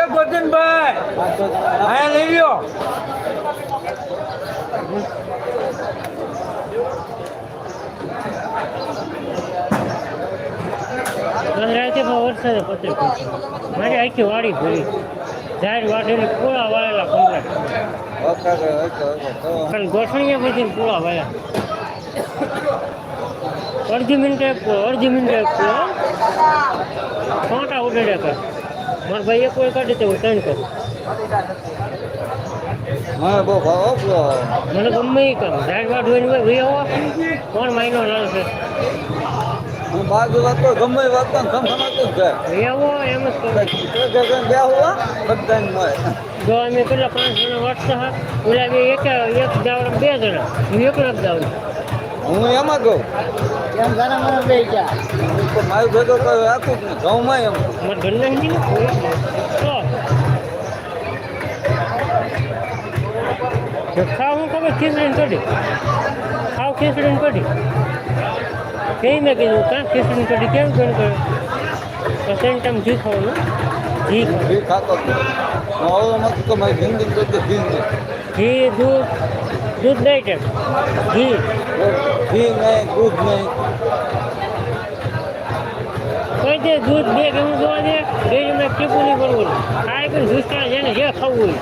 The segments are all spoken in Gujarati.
એ ગોરધનભાઈ અહીંયા લઈ લ્યો. મારી આખી વાડી ભરી. ઝાડ વાટેલી પૂળા વાળેલા ગોઠણીયા પછી પૂળા વાળ્યા. અડધી મિનિટે અડધી મિનિટે પૂળો ઉડેડે કર મારા ભાઈ એક કોઈ કાઢી તો ત્રણ કરું. મને ગમે એ કામ. ઝાડ વાડ હોય ભાઈ ભાઈ આવો. કોણ લાલ બાજુ વાત તો ગમે વાત તો ખમખમાતું જ જાય. એમ જ કરું બે હોવા બધાને મળે. જો અમે પેલા પાંચ જણા વાંચતા હા ઓલા બે એક એક દાવડા બે જણા. હું એકલો જ દાવડું. હું એમાં કહું? એમ ઘણા મને બે ગયા તો મારું ભેગો કયો આખું જ ઘઉંમાં એમ. મારા ઘરના તો જો ખાવ હું ખબર ખીચડીને કઢી? ખાવ ખીચડીને કઢી? કઈ મેં કીધું કાં ખીચડીને કઢી કેમ કેમ કરે તો સેમ ટાઈમ ઘી ખાવાનું. ઘી ખાવાનું. ઘી ખાતો તો મારી જિંદગી ઘી ઘી દૂધ દૂધ નહીં ટાઈમ ઘી. ઘી નહીં દૂધ નહીં. કોઈ દે દૂધ બે હું જોવા દે ડેરીમાં ટીપું નહીં કરવું આ પણ દુષ્કાળ છે ને જે ખાવું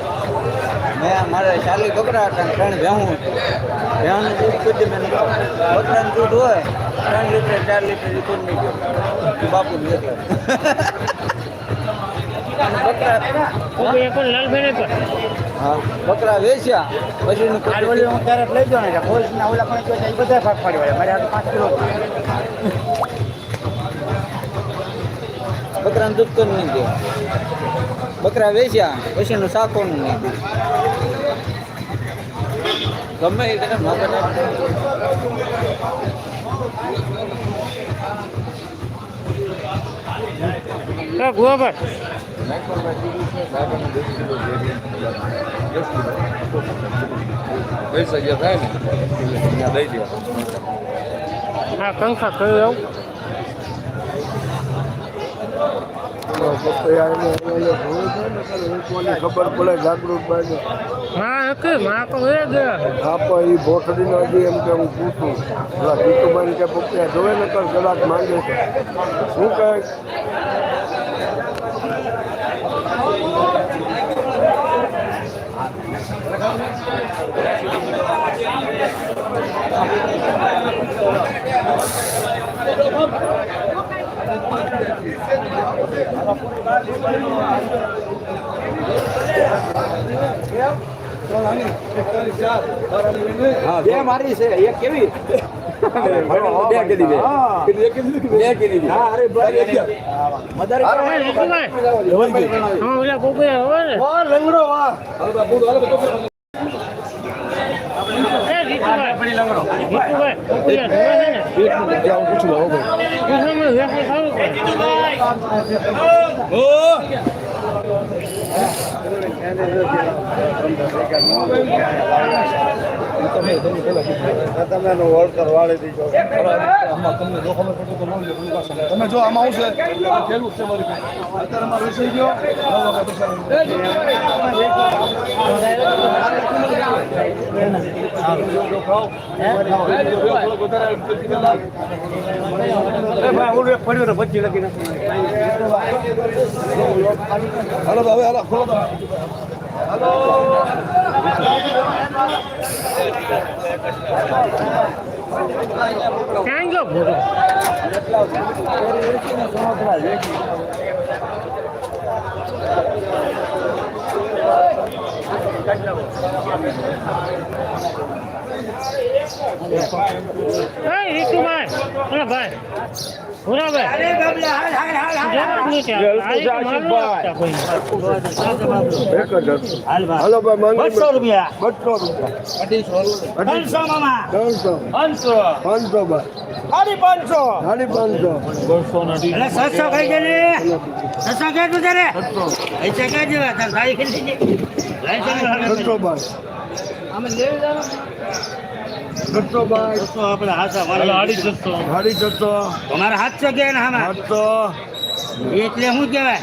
મેં મારે ચાલી બકરા હતા ત્રણ ભેહું ભેહુંનું દૂધ કુદી મેં બકરાનું દૂધ હોય ત્રણ લીટર ચાર લીટર એ દૂધ નહીં ગયું. બાપુ બકરા કોઈ પણ લાલભાઈ પણ હા બકરા વેચ્યા પછી હું ક્યારેક લઈ જાઉં ને પોલીસના ઓલા પણ એ બધા ભાગ પાડી વાળા મારે આ પાંચ કિલો બકરાનું દૂધ તો નહીં દે? બકરા વેચ્યા પછીનું શાકોનું નહીં દે? ગમે એ હા ગોબર પૈસા જે થાય ને દઈ હા, કંખા કયું આવું? ખબર પડે જાગૃત બાજુ હા કે માં તો હે ગયા આપા એ ભોસડીનો હજી એમ કે હું પૂછું. પેલા જીતુભાઈ કે પપ્પા જોવે ને તો જરાક માંગે શું કહે? બે મારી છે એક કેવી? બે કીધી બે. બે કીધી. હા અરે મદર હા રીતુભાઈ હા ઓલા કોકો વાહ લંગડો વાહ. એ રીતુભાઈ રીતુભાઈ કોકો જોવે તમે એનો વળતર વાળી દીધો તમે જો આમાં આવશે કેવું છે? મારી અત્યારે હવે હાલો ખોલો તો ક્યાં અરે ભાઈ. ન. હાલો ભાઈ. બસો રૂપિયા. બસો રૂપિયા. પાંચસો મામા. પાંચસો. પાંચસો. ભાઈ. સાડી પાંચસો. સાડી પાંચસો. એટલે સસ્તો કઈ દે ને સસ્તો કે તું તારે પૈસા ક્યાં જેવા તાર ગાડી ખેંચી દે બસો એટલે શું કહેવાય?